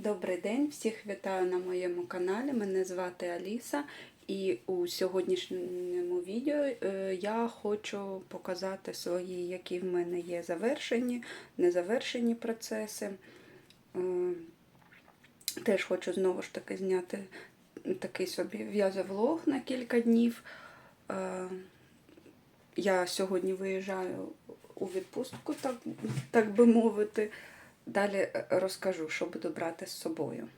Добрий день, всіх вітаю на моєму каналі. Мене звати Аліса, і у сьогоднішньому відео е, я хочу показати свої, які в мене є завершені, незавершені процеси. Е, Теж хочу знову ж таки зняти такий собі в'язовлог на кілька днів. Е, Я сьогодні виїжджаю у відпустку, так, так би мовити. Далі е, розкажу, що буду брати з собою.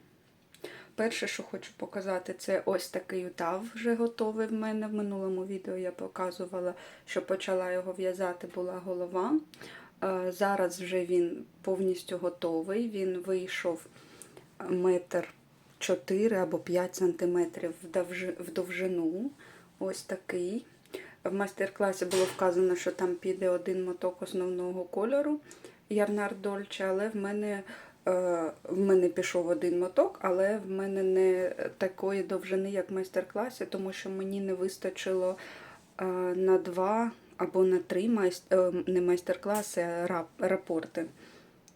Перше, що хочу показати, це ось такий утав вже готовий в мене. В минулому відео я показувала, що почала його в'язати, була голова. Е, Зараз вже він повністю готовий. Він вийшов метр 4 або 5 сантиметрів в довжину. Ось такий. В майстер-класі було вказано, що там піде один моток основного кольору Ярнар Дольче, але в мене, е, в мене пішов один моток, але в мене не такої довжини, як в майстер-класі, тому що мені не вистачило е, на два або на три майст... е, не майстер-класи, а рап... рапорти.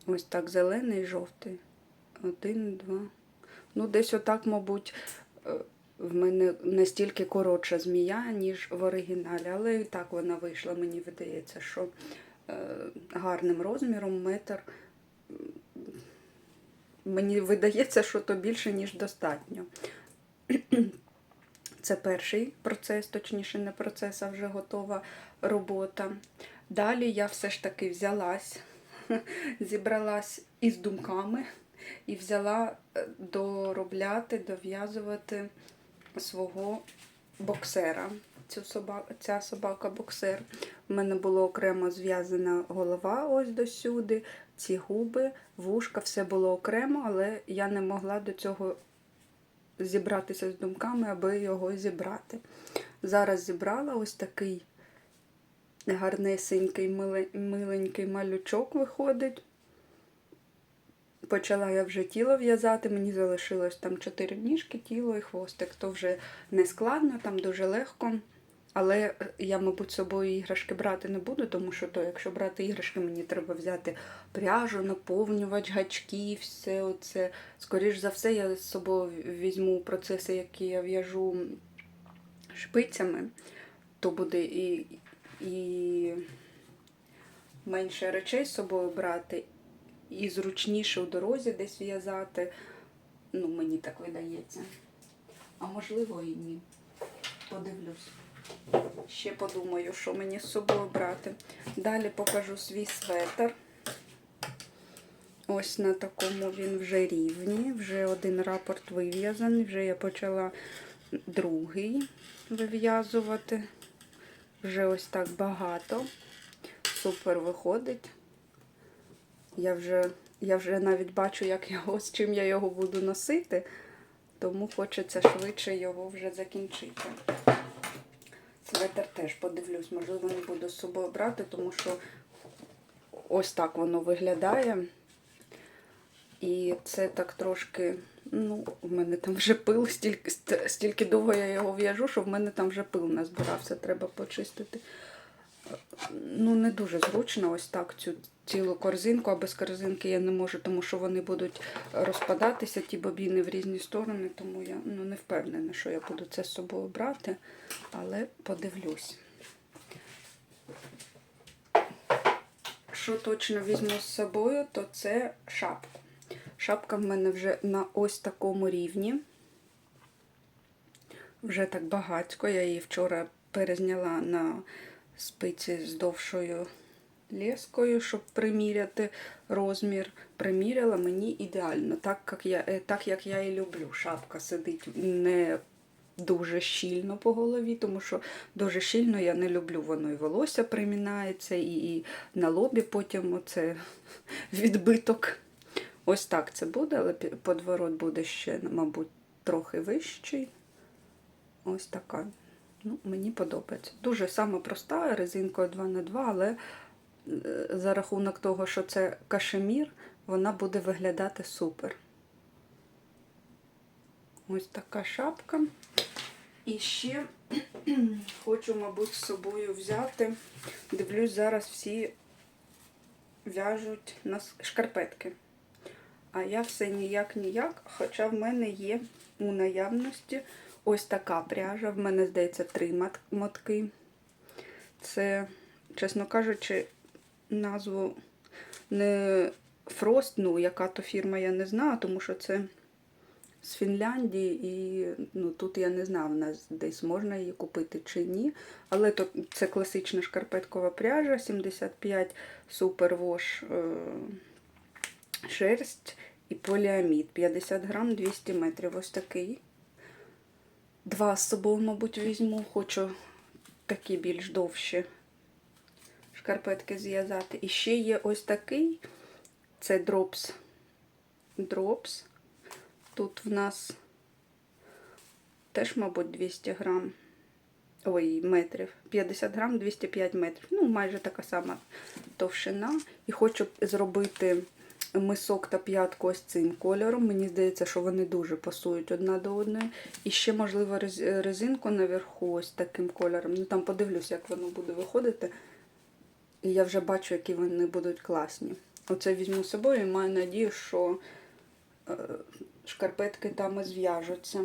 Ось так, зелений і жовтий. Один, два. Ну, десь отак, мабуть, е, в мене настільки коротша змія, ніж в оригіналі. Але і так вона вийшла, мені видається, що гарним розміром метр. Мені видається, що то більше, ніж достатньо. Це перший процес, точніше, не процес, а вже готова робота. Далі я все ж таки взялась, зібралась із думками і взяла е, доробляти, дов'язувати свого боксера. Цю собака, ця собака боксер. У мене було окремо зв'язана голова ось досюди, ці губи, вушка, все було окремо, але я не могла до цього зібратися з думками, аби його зібрати. Зараз зібрала ось такий гарнесенький, миле- миленький малючок виходить. Почала я вже тіло в'язати, мені залишилось там чотири ніжки, тіло і хвостик. То вже не складно, там дуже легко. Але я, мабуть, з собою іграшки брати не буду, тому що то, якщо брати іграшки, мені треба взяти пряжу, наповнювач, гачки, все оце. Скоріш за все, я з собою візьму процеси, які я в'яжу шпицями, то буде і, і менше речей з собою брати, і зручніше у дорозі десь в'язати. Ну, мені так видається. А можливо і ні. Подивлюсь. Ще подумаю, що мені з собою брати. Далі покажу свій светр. Ось на такому він вже рівні. Вже один рапорт вив'язаний, вже я почала другий вив'язувати. Вже ось так багато. Супер виходить. Я вже, я вже навіть бачу, як його, з чим я його буду носити, тому хочеться швидше його вже закінчити. Светер теж подивлюсь, можливо, не буду з собою брати, тому що ось так воно виглядає. І це так трошки, ну, в мене там вже пил, стільки, стільки довго я його в'яжу, що в мене там вже пил назбирався, треба почистити. Ну, не дуже зручно ось так цю цілу корзинку, а без корзинки я не можу, тому що вони будуть розпадатися, ті бобіни в різні сторони, тому я ну, не впевнена, що я буду це з собою брати, але подивлюсь. Що точно візьму з собою, то це шапку. Шапка в мене вже на ось такому рівні. Вже так багатько. Я її вчора перезняла на спиці з довшою лескою, щоб приміряти розмір. Приміряла мені ідеально, так як я, е, так як я і люблю. Шапка сидить не дуже щільно по голові, тому що дуже щільно я не люблю, воно і волосся примінається, і, і на лобі потім оце відбиток. Ось так це буде, але подворот буде ще, мабуть, трохи вищий. Ось така. Ну, мені подобається. Дуже саме проста, резинкою 2х2, але е, за рахунок того, що це кашемір, вона буде виглядати супер. Ось така шапка. І ще хочу, мабуть, з собою взяти. Дивлюсь, зараз всі в'яжуть на шкарпетки. А я все ніяк ніяк, хоча в мене є у наявності ось така пряжа. В мене, здається, три мотки. Це, чесно кажучи, назву не Frost, ну, яка то фірма, я не знаю, тому що це з Фінляндії, і ну, тут я не знаю, в нас десь можна її купити чи ні. Але то, це класична шкарпеткова пряжа, 75 супервош е, шерсть і поліамід. 50 грам 200 метрів. Ось такий. Два з собою, мабуть, візьму. Хочу такі більш довші шкарпетки зв'язати. І ще є ось такий. Це дропс. Дропс. Тут в нас теж, мабуть, 200 грам. Ой, метрів. 50 грам, 205 метрів. Ну, майже така сама товщина. І хочу зробити мисок та п'ятку ось цим кольором. Мені здається, що вони дуже пасують одна до одної. І ще, можливо, резинку наверху ось таким кольором. Ну, там подивлюсь, як воно буде виходити. І я вже бачу, які вони будуть класні. Оце візьму з собою і маю надію, що е, шкарпетки там і зв'яжуться.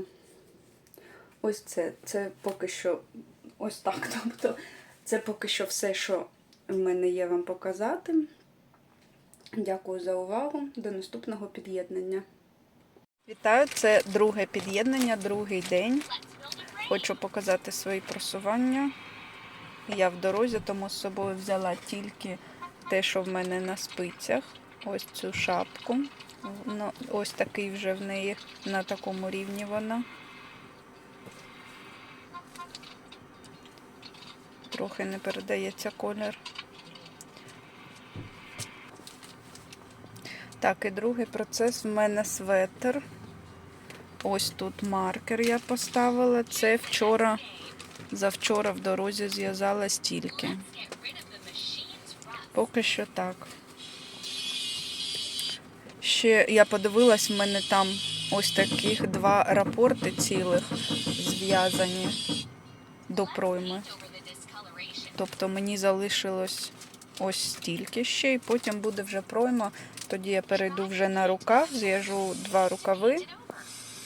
Ось це. Це поки що ось так. Тобто, це поки що все, що в мене є вам показати. Дякую за увагу. До наступного під'єднання. Вітаю, це друге під'єднання, другий день. Хочу показати свої просування. Я в дорозі, тому з собою взяла тільки те, що в мене на спицях. Ось цю шапку. Ну, ось такий вже в неї на такому рівні вона. Трохи не передається колір. Так, і другий процес в мене светр. Ось тут маркер я поставила. Це вчора, завчора в дорозі зв'язала стільки. Поки що так. Ще я подивилась, в мене там ось таких два рапорти цілих зв'язані до пройми. Тобто мені залишилось ось стільки ще, і потім буде вже пройма. Тоді я перейду вже на рукав, зв'яжу два рукави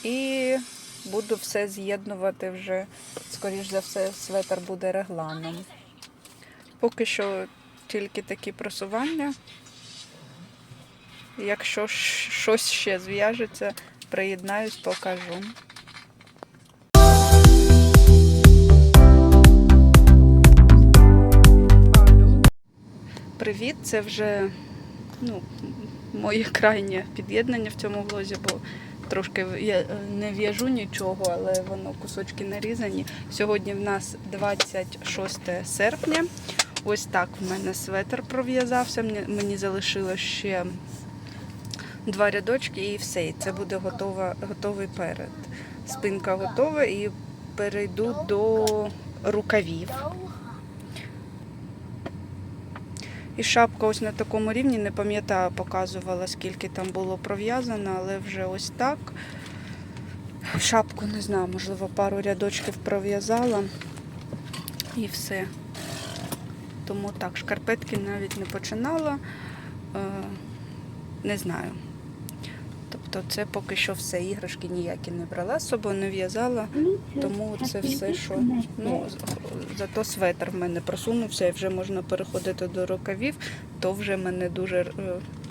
і буду все з'єднувати вже, скоріш за все, светр буде регланом. Поки що тільки такі просування. Якщо щось ще зв'яжеться, приєднаюсь, покажу. Привіт, це вже ну, моє крайнє під'єднання в цьому влозі, бо трошки я е, не в'яжу нічого, але воно кусочки нарізані. Сьогодні в нас 26 серпня. Ось так в мене светр пров'язався. Мені, залишилось ще два рядочки і все. І це буде готова, готовий перед. Спинка готова і перейду до рукавів. І шапка ось на такому рівні, не пам'ятаю, показувала, скільки там було пров'язано, але вже ось так. Шапку не знаю, можливо, пару рядочків пров'язала і все. Тому так, шкарпетки навіть не починала. Е, не знаю. Тобто це поки що все. Іграшки ніякі не брала з собою, не в'язала. Тому це все, що ну зато светр в мене просунувся і вже можна переходити до рукавів, то вже мене дуже е,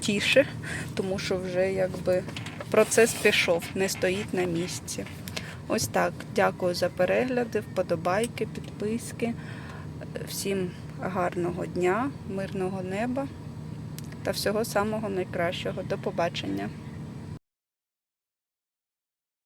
тіше, тому що вже якби процес пішов, не стоїть на місці. Ось так. Дякую за перегляди, вподобайки, підписки. Всім гарного дня, мирного неба та всього самого найкращого. До побачення.